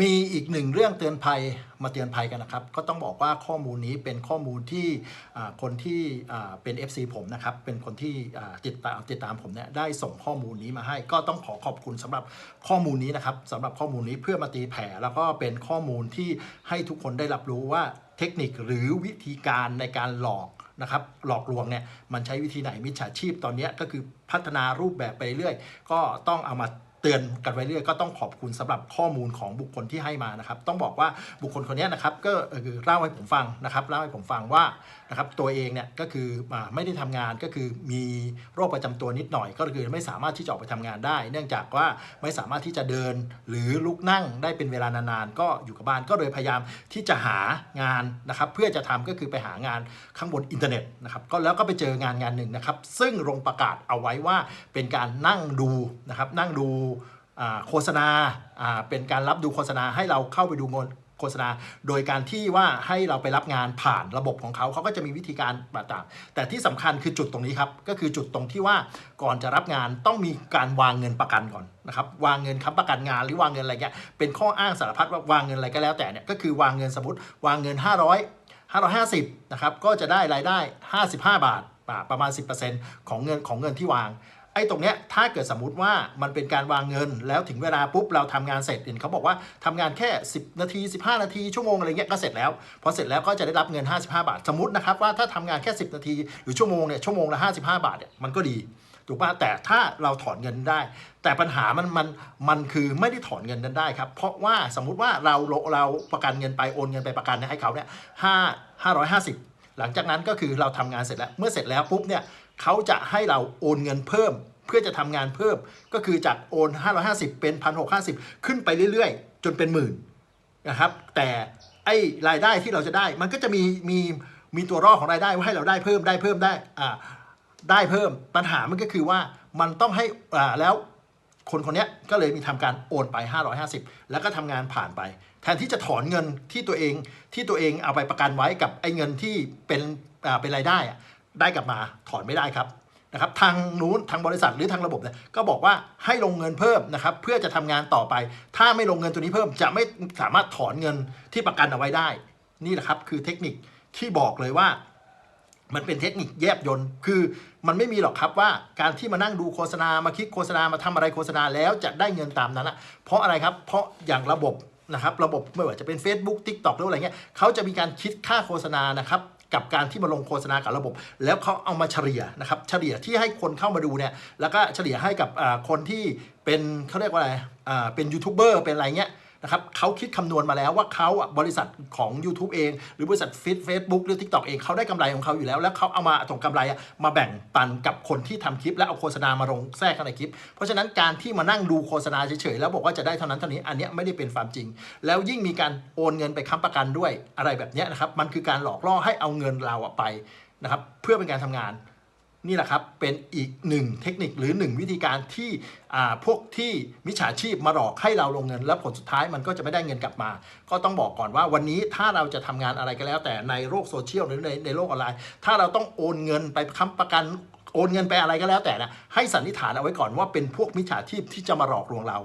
มีอีกหนึ่งเรื่องเตือนภัยมาเตือนภัยกันนะครับ ก็ต้องบอกว่าข้อมูลนี้เป็นข้อมูลที่คนที่เป็น FC ผมนะครับ เป็นคนที่ติดตามติดตามผมเนี่ยได้ส่งข้อมูลนี้มาให้ ก็ต้องขอขอบคุณสำหรับข้อมูลนี้นะครับสำหรับข้อมูลนี้เพื่อมาตีแผ่แล้วก็เป็นข้อมูลที่ให้ทุกคนได้รับรู้ว่าเทคนิคหรือวิธีการในการหลอกนะครับหลอกลวงเนี่ยมันใช้วิธีไหนมิจฉาชีพตอนนี้ก็คือพัฒนารูปแบบไปเรื่อยก็ต้องเอามา เตือนกันไว้เรื่อยก็ต้องขอบคุณสำหรับข้อมูลของบุคคลที่ให้มานะครับ ต้องบอกว่าบุคคลคนนี้นะครับก็เออคือเล่าให้ผมฟังนะครับเล่าให้ผมฟังว่านะครับตัวเองเนี่ยก็คือไม่ได้ทำงานก็คือมีโรคประจำตัวนิดหน่อย ก็คือไม่สามารถที่จะออกไปทำงานได้ เนื่องจากว่าไม่สามารถที่จะเดินหรือลุกนั่งได้เป็นเวลานานๆ ก็อยู่กับบ้านก็เลยพยายามที่จะหางานนะครับเพื่อจะทำก็คือไปหางานข้างบนอินเทอร์เน็ตนะครับก็แล้วก็ไปเจองานงานหนึ่งนะครับซึ่งลงประกาศเอาไว้ว่าเป็นการนั่งดูนะครับนั่งดู โฆษณาเป็นการรับดูโฆษณาให้เราเข้าไปดูงนโฆษณา โดยการที่ว่าให้เราไปรับงานผ่านระบบของเขาเขาก็จะมีวิธีการต่างๆแต่ที่สำคัญคือจุดตรงนี้ครับ ก็คือจุดตรงที่ว่าก่อนจะรับงานต้องมีการวางเงินประกันก่อนนะครับวางเงินค้ำประกันงานหรือวางเงินอะไรเงี้ยเป็นข้ออ้างสารพัดว่าวางเงินอะไรก็แล้วแต่เนี่ยก็คือวางเงินสมมติวางเงิน 500 550นะครับก็จะได้รายได้ 55 บาทอ่าประมาณ 10%ของเงินของเงินที่วาง ไอ้ตรงเนี้ยถ้าเกิดสมมติว่ามันเป็นการวางเงิน แล้วถึงเวลาปุ๊บเราทำงานเสร็จเห็นเขาบอกว่าทำงานแค่ 10 นาที 15 นาทีชั่วโมงอะไรเงี้ยก็เสร็จแล้วพอเสร็จแล้วก็จะได้รับเงิน 55 บาท สมมตินะครับว่าถ้าทำงานแค่ 10 นาทีหรือชั่วโมงเนี่ยชั่วโมงละ55 บาทเนี่ยมันก็ดีถูกป่ะแต่ถ้าเราถอนเงินได้ แต่ปัญหามันมันมันคือไม่ได้ถอนเงินนั้นได้ครับ เพราะว่าสมมุติว่าเราเราประกันเงินไปโอนเงินไปประกันให้เขาเนี่ยห้าห้าร้อยห้าสิบหลังจากนั้นก็คือเราทำงานเสร็จแล้ว เมื่อเสร็จแล้วปุ๊บเนี่ย เขาจะให้เราโอนเงินเพิ่ม เพื่อจะทำงานเพิ่ม ก็คือจากโอน 550 เป็น 1,650 ขึ้นไปเรื่อยๆ จนเป็นหมื่นนะครับ แต่ไอ้รายได้ที่เราจะได้ มันก็จะมีมีมีตัวรอของรายได้ว่าให้เราได้เพิ่มได้เพิ่มได้อ่าได้เพิ่มปัญหามันก็คือว่ามันต้องให้อ่าแล้วคนคนนี้ก็เลยมีทำการโอนไป 550 แล้วก็ทำงานผ่านไป แทนที่จะถอนเงินที่ตัวเองที่ตัวเองเอาไปประกันไว้กับไอ้เงินที่เป็นอ่าเป็นรายได้อะ ได้กลับมาถอนไม่ได้ครับนะครับทางนู้นทางบริษัทหรือทางระบบเนี่ยก็บอกว่าให้ลงเงินเพิ่มนะครับเพื่อจะทำงานต่อไป ถ้าไม่ลงเงินตัวนี้เพิ่มจะไม่สามารถถอนเงินที่ประกันเอาไว้ได้ นี่แหละครับคือเทคนิคที่บอกเลยว่า มันเป็นเทคนิคแยบยนต์คือมันไม่มีหรอกครับว่าการที่มานั่งดูโฆษณามาคลิกโฆษณามาทำอะไรโฆษณาแล้วจะได้เงินตามนั้นอะเพราะอะไรครับเพราะอย่างระบบนะครับระบบไม่ว่าจะเป็น Facebook TikTok หรืออะไรเงี้ยเขาจะมีการคิดค่าโฆษณานะครับ กับการที่มาลงโฆษณากับระบบ แล้วเขาเอามาเฉลี่ยนะครับเฉลี่ยที่ให้คนเข้ามาดูเนี่ยแล้วก็เฉลี่ยให้กับคนที่เป็นเขาเรียกว่าอะไรเป็นยูทูบเบอร์เป็นอะไรเงี้ย นะครับเขาคิดคำนวณมาแล้วว่าเขาอะบริษัทของ YouTube เอง หรือบริษัทฟิตเฟซบุ๊กหรือ TikTok เองเขาได้กำไรของเขาอยู่แล้ว แล้วเขาเอามาส่งกำไรอะมาแบ่งปันกับคนที่ทำคลิป แล้วเอาโฆษณามาลงแทรกเข้าในคลิป เพราะฉะนั้นการที่มานั่งดูโฆษณาเฉยๆแล้วบอกว่าจะได้เท่านั้นเท่านี้อันเนี้ยไม่ได้เป็นความจริง แล้วยิ่งมีการโอนเงินไปค้ำประกันด้วยอะไรแบบเนี้ยนะครับมันคือการหลอกล่อให้เอาเงินเราอะไปนะครับเพื่อเป็นการทำงาน นี่แหละครับเป็นอีกหนึ่งเทคนิคหรือหนึ่งวิธีการที่พวกที่มิจฉาชีพมาหลอกให้เราลงเงิน แล้วผลสุดท้ายมันก็จะไม่ได้เงินกลับมา ก็ต้องบอกก่อนว่าวันนี้ถ้าเราจะทำงานอะไรก็แล้ว แต่ในโลกโซเชียลหรือในในโลกออนไลน์ ถ้าเราต้องโอนเงินไปค้ำประกันโอนเงินไปอะไรก็แล้วแต่นะให้สันนิษฐานเอาไว้ก่อนว่าเป็นพวกมิจฉาชีพที่จะมาหลอกลวงเรา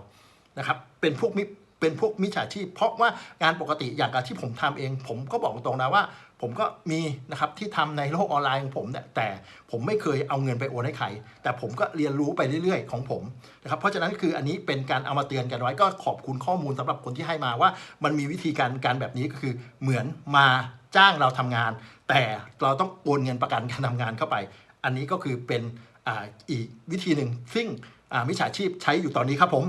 นะครับเป็นพวกมิ เป็นพวกมิจฉาชีพ เพราะว่างานปกติอย่างกับที่ผมทำเอง ผมก็บอกตรงนะว่า ผมก็มีนะครับที่ทำในโลกออนไลน์ของผมเนี่ยแต่ผมไม่เคยเอาเงินไปโอนให้ใคร แต่ผมก็เรียนรู้ไปเรื่อยๆ ของผมนะครับเพราะฉะนั้นคืออันนี้เป็นการเอามาเตือนกันไว้ก็ขอบคุณข้อมูลสำหรับคนที่ให้มาว่า มันมีวิธีการการแบบนี้ก็คือเหมือนมาจ้างเราทำงาน แต่เราต้องโอนเงินประกันการทำงานเข้าไป อันนี้ก็คือเป็นออีกวิธีหนึ่งซึ่งมิจฉาชีพใช้อยู่ตอนนี้ครับผม